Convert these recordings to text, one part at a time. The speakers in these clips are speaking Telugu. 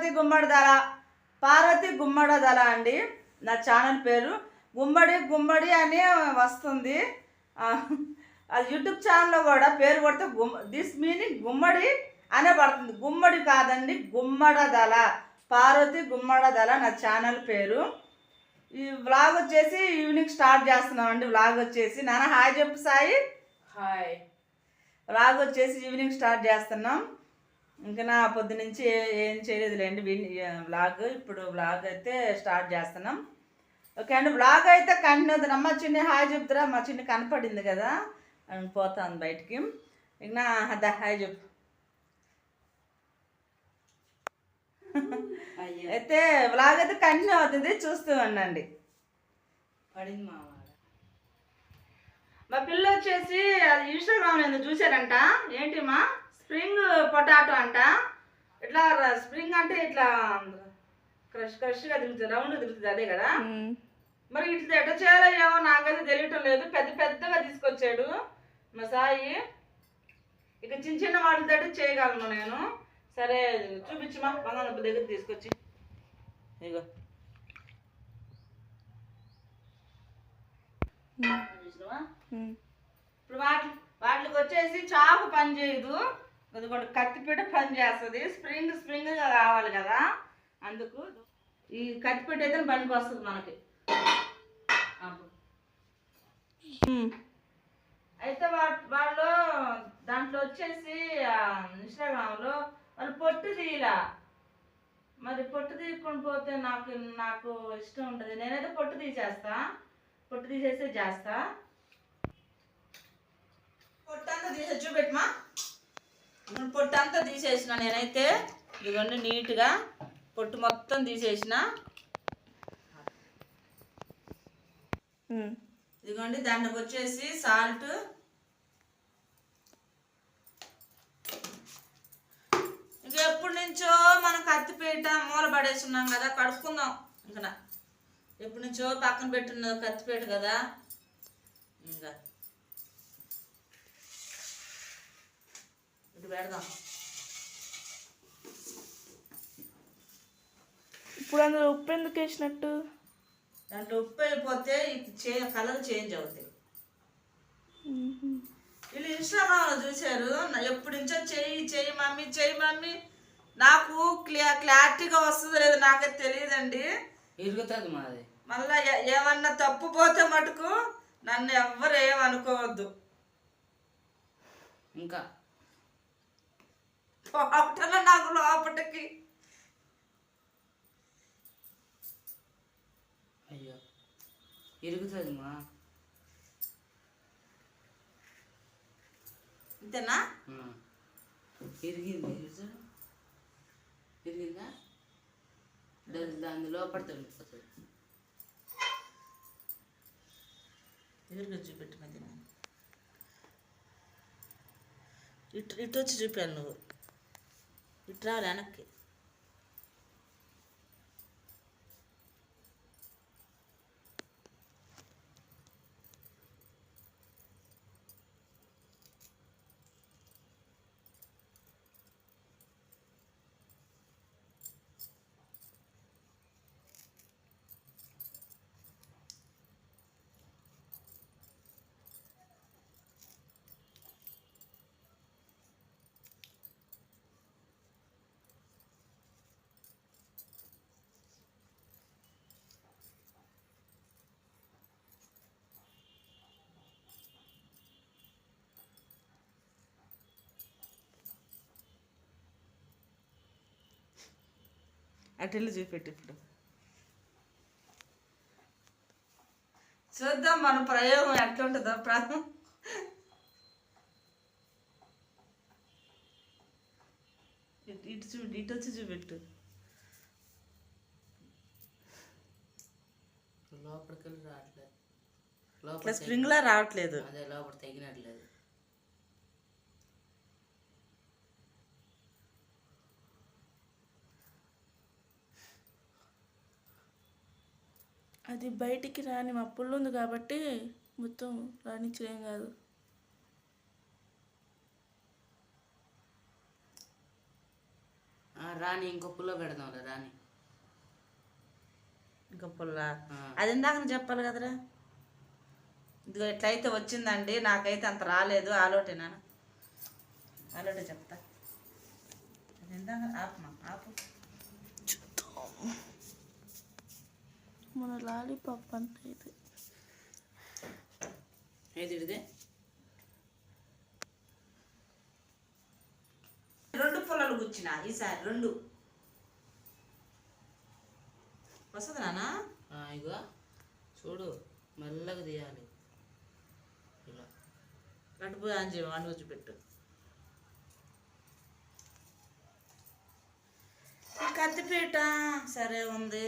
పార్వతి గుమ్మడిదల పార్వతి గుమ్మడిదల అండి. నా ఛానల్ పేరు గుమ్మడి గుమ్మడి అని వస్తుంది. ఆ, అది యూట్యూబ్ ఛానల్లో కూడా పేరు కొడితే గుమ్ దిస్ మీనింగ్ గుమ్మడి అనే పడుతుంది. గుమ్మడి కాదండి గుమ్మడదల పార్వతి గుమ్మడదల నా ఛానల్ పేరు. ఈ వ్లాగ్ వచ్చేసి ఈవినింగ్ స్టార్ట్ చేస్తున్నాం అండి వ్లాగ్ వచ్చేసి నాన్న హాయ్ చెప్పు సాయి. హాయ్. వ్లాగ్ వచ్చేసి ఈవినింగ్ స్టార్ట్ చేస్తున్నాం. ఇంకా నా పొద్దు నుంచి ఏ- చేయలేదులేండి. వ్లాగ్ ఇప్పుడు వ్లాగ్ అయితే స్టార్ట్ చేస్తున్నాం. ఓకే అండి వ్లాగ్ అయితే కంటిన్యూ అవుతుంది అమ్మ చిన్ని హాయ్ చెప్తురా? మా చిన్ని కనపడింది కదా. అని పోతాను బయటికి. ఇక నా అదా హాయ్ చెప్పు. అయ్యా. అయితే వ్లాగ్ అయితే కంటిన్యూ అవుతుంది చూస్తూ ఉండండి. పడింది మావాడ మా పిల్ల వచ్చేసి అది ఇన్స్టాగ్రామ్ నేను చూశారంట. ఏంటి మా? స్ప్రింగ్ పొటాటో అంట. ఇట్లా స్ప్రింగ్ అంటే ఇట్లా క్రష్ క్రష్గా తిరుగుతుంది రౌండ్ తిరుగుతుంది అదే కదా? మరి ఇట్లా ఎట్లా చేయాలో ఏమో నాకైతే తెలియటం లేదు. పెద్ద పెద్దగా తీసుకొచ్చాడు మా సాయి. ఇక చిన్న చిన్న వాటితో చేయగలను నేను. సరే చూపించమా. బంగాళదుంప దగ్గర తీసుకొచ్చి. ఇగో? ఇప్పుడు వాటి వాటికి వచ్చేసి చాకు పని చేయదు ఇదిగోండి కత్తిపీట పని చేస్తుంది. స్ప్రింగ్ స్ప్రింగ్ కావాలి కదా. అందుకు ఈ కత్తిపీట అయితే పనికి వస్తుంది మనకి. అయితే వా- వాళ్ళు దాంట్లో వచ్చేసి ఇన్స్టాగ్రామ్లో వాళ్ళు పొట్టు తీయలా. మరి పొట్టు తీయకుండా పోతే నాకు నాకు ఇష్టం ఉంటుంది నేనైతే పొట్టు తీసేస్తా. పొట్టు తీసేస్తే చేస్తా. పొట్టు అంతా తీసే చూపెట్టమా? పొట్టు అంతా తీసేసిన నేనైతే. ఇదిగోండి నీట్గా పొట్టు మొత్తం తీసేసిన. ఇదిగోండి దాంట్లోకి వచ్చేసి సాల్ట్. ఇక ఎప్పటి నుంచో మనం కత్తిపీట మూల పడేస్తున్నాం కదా కడుక్కుందాం. ఇంకా ఎప్పటి నుంచో పక్కన పెట్టున్న కత్తిపీట కదా. ఇంకా. ఇటు పెడదాం. ఇప్పుడు అందులో ఉప్పు ఎందుకు వేసినట్టు? దాంట్లో ఉప్పు అయిపోతే ఇది చే కలర్ చేంజ్ అవుతాయి. వీళ్ళు ఇన్స్టాగ్రామ్లో చూశారు ఎప్పటి నుంచో చెయ్యి చెయ్యి మమ్మీ చెయ్యి మమ్మీ నాకు క్లియర్ క్లారిటీగా వస్తుందో లేదో నాకైతే తెలియదండి. ఇరుగుతుంది మాది. మళ్ళా ఏమన్నా తప్పు పోతే మటుకు నన్ను ఎవ్వరు ఏమనుకోవద్దు. ఇంకా? లోపల నాకు లోపటికి. అయ్యో ఇరుగుతుంది మా అంతేనా ఆ. ఇరిగింది ఇరుగు. ఇరిగిందా? దాని లోపల తొలిపోతుంది ఎదురుగా చూపెట్టు ఇటు ఇటు వచ్చి చూపాను నువ్వు. ఇటు రావాలి వెనక్కి అటు వెళ్ళి చూపెట్టు ఇప్పుడు. చూద్దాం మన ప్రయోగం ఎట్లుంటుందో ప్రాంతం ఇటు చూ ఇటు వచ్చి చూపెట్టు. లోపలికి వెళ్ళి రావట్లేదు స్ప్రింగ్లా రావట్లేదు. అదే లోపల తగినట్లేదు. అది బయటికి రాని మా పుల్లు ఉంది కాబట్టి మొత్తం రానిచ్చలేం కాదు. ఆ, రాని ఇంకో పుల్ల పెడదాం రాని ఇంకా పుల్ల. అది ఇందాక చెప్పాలి కదరా? ఇదిగో ఎట్లయితే వచ్చిందండి నాకైతే అంత రాలేదు ఆలోటేనా ఆలోటే చెప్తా. అది ఇందాక ఆపమా? ఆపు. మన లాలీపాప్ అంటే ఇది. ఏది ఇడిదే? రెండు పుల్లలు గుచ్చిన ఈసారి రెండు. వస్తుంది నానా ఆ, ఇగో చూడు మెల్లగా తీయాలి. ఇలా. కడుపు అంజి వండి వచ్చి పెట్టు. కత్తిపీట సరే ఉంది.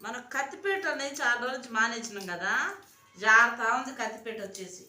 మనం కత్తిపీట అనేది చాలా రోజు మానేసినాం కదా. జాగ్రత్త ఉంది కత్తిపీట వచ్చేసి.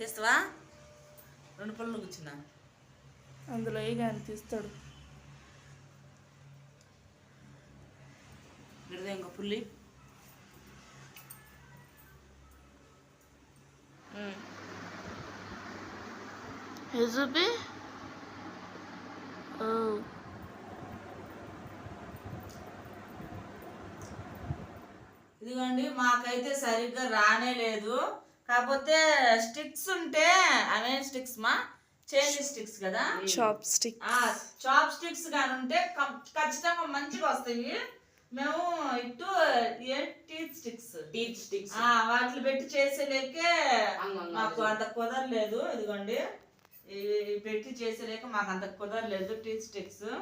తెస్తావా? రెండు పళ్ళు కూర్చున్నా. అందులో వేయగా అనిపిస్తాడు ఇడిదే ఇంకో పుల్లి. చూపి. ఓ. ఇదిగోండి మాకైతే సరిగ్గా రానే లేదు. కాకపోతే స్టిక్స్ ఉంటే అవే స్టిక్స్ మా? చేంజ్ స్టిక్స్ కదా? చాప్ స్టిక్ ఆ చాప్ స్టిక్స్ కానీ ఉంటే కం- ఖచ్చితంగా మంచిగా వస్తాయి. మేము ఇటు ఏ టీత్ స్టిక్స్. Teeth sticks. ఆ వాటిని పెట్టి చేసేలేకే మాకు అంత కుదరలేదు. ఇదిగోండి. ఇవి పెట్టి చేసేలేక మాకు అంత కుదరలేదు టీత్ స్టిక్స్.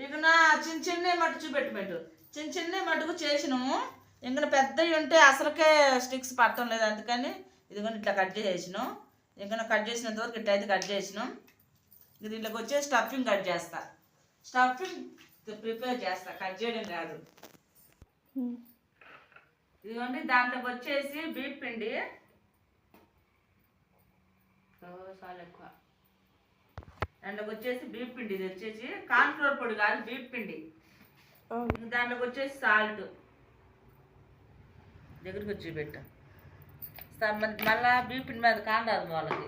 ఇక నా చిన్న చిన్న మట్టు చూపెట్టమెట్టు చిన్న చిన్న మటుకు చేసినాము. ఇంకా పెద్దవి ఉంటే అసలుకే స్టిక్స్ పట్టడం లేదు. అందుకని ఇదిగోండి ఇట్లా కట్ చేసేసినాం. ఇంకా కట్ చేసినంత వరకు ఇట్లా అయితే కట్ చేసినాం. ఇక దీంట్లోకి వచ్చే స్టఫింగ్ కట్ చేస్తా. స్టఫింగ్ ప్రిపేర్ చేస్తా. కట్ చేయడం కాదు. ఇదిగోండి దాంట్లోకి వచ్చేసి బీప్ పిండి. చాలా ఎక్కువ. దాంట్లోకి వచ్చేసి బీప్ పిండి ఇది వచ్చేసి కార్న్ఫ్లోర్ పొడి కాదు బీప్ పిండి. దాంట్లోకి వచ్చేసి సాల్ట్. దగ్గరికి వచ్చి పెట్టు మళ్ళా బీప్ మీద కాండాలి వాళ్ళకి.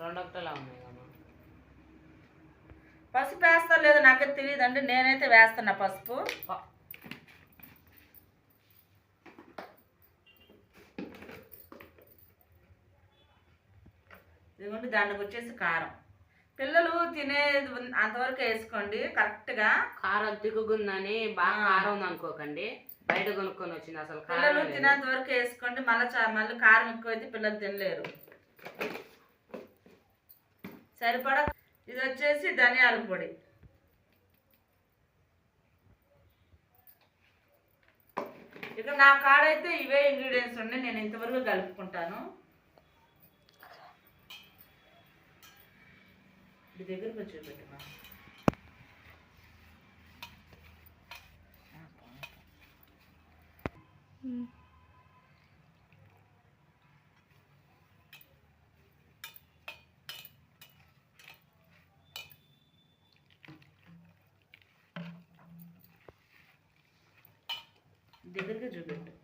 రెండు ఒకటలా ఉన్నాయి కమ్మా పసుపు వేస్తా లేదో నాకైతే తెలియదు అండి. నేనైతే వేస్తున్నా పసుపు. ఇదిగోండి దాంట్లోకి వచ్చేసి కారం. పిల్లలు తినేది అంతవరకు వేసుకోండి కరెక్ట్గా. కారం తిరుగుందని బాగా కారం ఉంది అనుకోకండి. బయట కొనుక్కొని వచ్చింది అసలు పిల్లలు. తినేంత వరకు వేసుకోండి మళ్ళీ మళ్ళీ కారం ఎక్కువైతే పిల్లలు తినలేరు. సరిపడా? ఇది వచ్చేసి ధనియాల పొడి. ఇక నా కాడైతే ఇవే ఇంగ్రీడియంట్స్ ఉన్నాయి నేను ఇంతవరకు కలుపుకుంటాను. ఇది దగ్గరకు వచ్చి పెట్టమా దగ్గరగా చూపెట్టు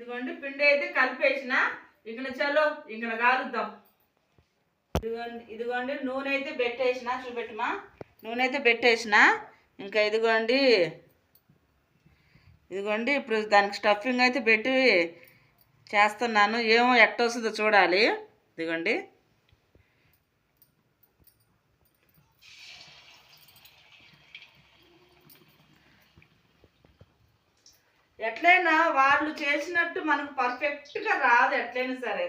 ఇదిగోండి పిండి అయితే కలిపేసిన. ఇక్కడ చలో ఇక్కడ కాలుద్దాం. ఇదిగోండి ఇదిగోండి నూనె అయితే పెట్టేసిన చూపెట్టమా. నూనె అయితే పెట్టేసిన. ఇంకా ఇదిగోండి ఇదిగోండి ఇప్పుడు దానికి స్టఫింగ్ అయితే పెట్టి చేస్తున్నాను. ఏమో ఎట్ట వస్తుందో చూడాలి. ఇదిగోండి. ఎట్లయినా వాళ్ళు చేసినట్టు మనకు పర్ఫెక్ట్గా రాదు ఎట్లయినా సరే.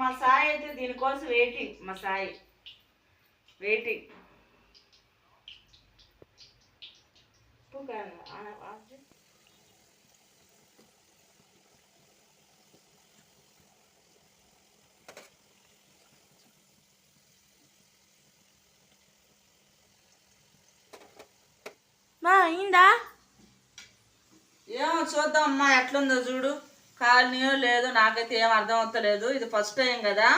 మా సాయి అయితే దీనికోసం వెయిటింగ్ మా సాయి. వెయిటింగ్ మా అయిందా? ఏమో చూద్దాం అమ్మా ఎట్లుందో చూడు. కాలనీయో లేదో నాకైతే ఏం అర్థం అవుతలేదు. ఇది ఫస్ట్ టైం కదా.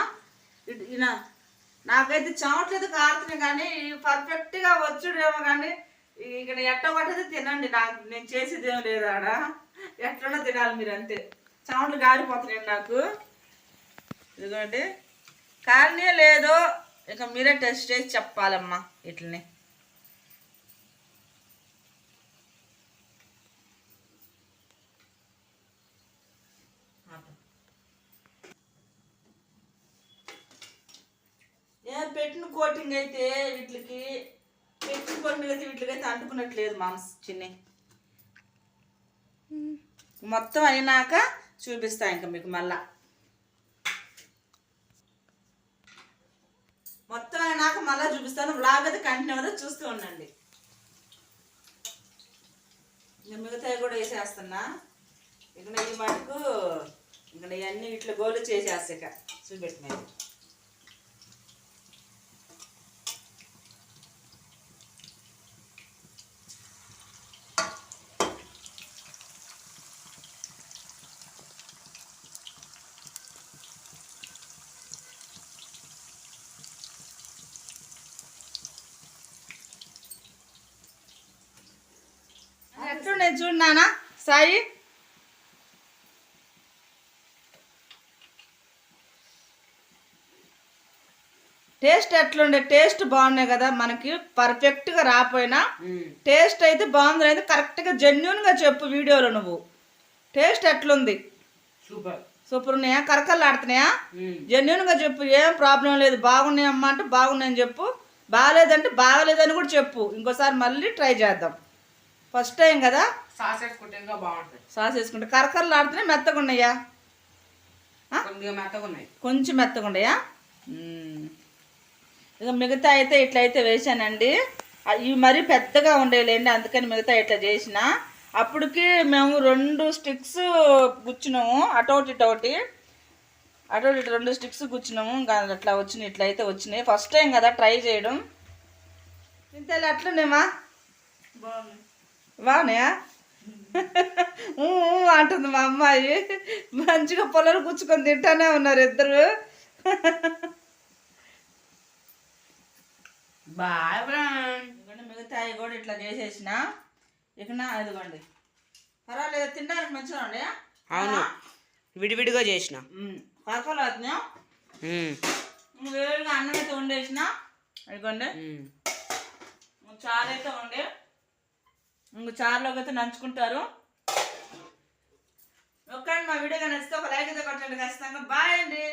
నాకైతే చెమట్లేదు కారుతున్నాయి కానీ పర్ఫెక్ట్గా వచ్చుడేమో కానీ ఇక్కడ ఎట్ట పట్టదు తినండి. నాకు నేను చేసేది ఏం లేదు ఆడ. తినాలి మీరు అంతే. సౌండ్లు గారిపోతున్నాయి నాకు. ఇదిగోండి. కారణే లేదో. ఇక మీరే టెస్ట్ చేసి చెప్పాలమ్మా ఇట్లనే పెట్టిన కోటింగ్ అయితే వీటికి పెట్టిన కోటింగ్ వీటికైతే అంటుకున్నట్లేదు మామ్స్ చిన్ని. మొత్తం అయినాక చూపిస్తా ఇంకా మీకు మళ్ళా. మొత్తం అయినాక మళ్ళీ చూపిస్తాను. బ్లాగ్ అయితే కంటిన్యూ అవుతుంది చూస్తూ ఉండండి. ఇంకా మిగతావి కూడా వేసేస్తున్నా. ఇక ఈ మటుకు ఇక్కడ ఇవన్నీ ఇట్లా గోలు చేసేస్తాక చూపెట్టి ఎట్లున్నాయి చూడు నాన్న సాయి. టేస్ట్ ఎట్లుండే? టేస్ట్ బాగున్నాయి కదా. మనకి పర్ఫెక్ట్గా రాపోయినా. టేస్ట్ అయితే బాగుంది అయితే కరెక్ట్గా జెన్యున్గా చెప్పు వీడియోలో నువ్వు. టేస్ట్ ఎట్లుంది? సూపర్. సూపర్ ఉన్నాయా? కరకలు ఆడుతున్నాయా? జెన్యున్గా చెప్పు. ఏం ప్రాబ్లం లేదు. బాగున్నాయమ్మా అంటే బాగున్నాయని చెప్పు. బాగాలేదంటే బాగలేదని కూడా చెప్పు. ఇంకోసారి మళ్ళీ ట్రై చేద్దాం. ఫస్ట్ టైం కదా? సాస్ వేసుకుంటే ఇంకా బాగుంటుంది. సాస్ వేసుకుంటే కరకరలు ఆడుతున్నాయి మెత్తగా ఉన్నాయా? కొద్దిగా మెత్తగా ఉన్నాయి. కొంచెం మెత్తగా ఉన్నాయా. ఇక మిగతా అయితే ఇట్లా అయితే వేసానండి. ఇవి మరీ పెద్దగా ఉండేలేండి అందుకని మిగతా ఇట్లా చేసిన. అప్పటికి మేము రెండు స్టిక్స్ గుచ్చినాము అటోటి ఇటోటి. అటోటి రెండు స్టిక్స్ గుచ్చినాము ఇంకా అట్లా వచ్చినాయి ఇట్లా అయితే వచ్చినాయి. ఫస్ట్ టైం కదా ట్రై చేయడం. ఇంత అట్లున్నాయమ్మా? బాగున్నాయి. ఊ అంటుంది మా అమ్మాయి. మంచిగా పొలాలు కూర్చుకొని తింటానే ఉన్నారు ఇద్దరు. ఇదిగోండి మిగతాయి కూడా ఇట్లా చేసేసిన. ఇక ఇదిగోండి. పర్వాలేదు తినడానికి మంచిగా ఉండే. అవును. విడివిడిగా చేసిన. పరకలు అవుతున్నాయా వేడిగా అన్నం అయితే వండేసిన. ఇదిగోండి. చారు అయితే ఉండే ఇంక చారులోకి అయితే నంచుకుంటారు. ఒక్కడి మా వీడియో నచ్చితే ఒక లైక్ అయితే కొట్టండి ఖచ్చితంగా. బాయ్ అండి.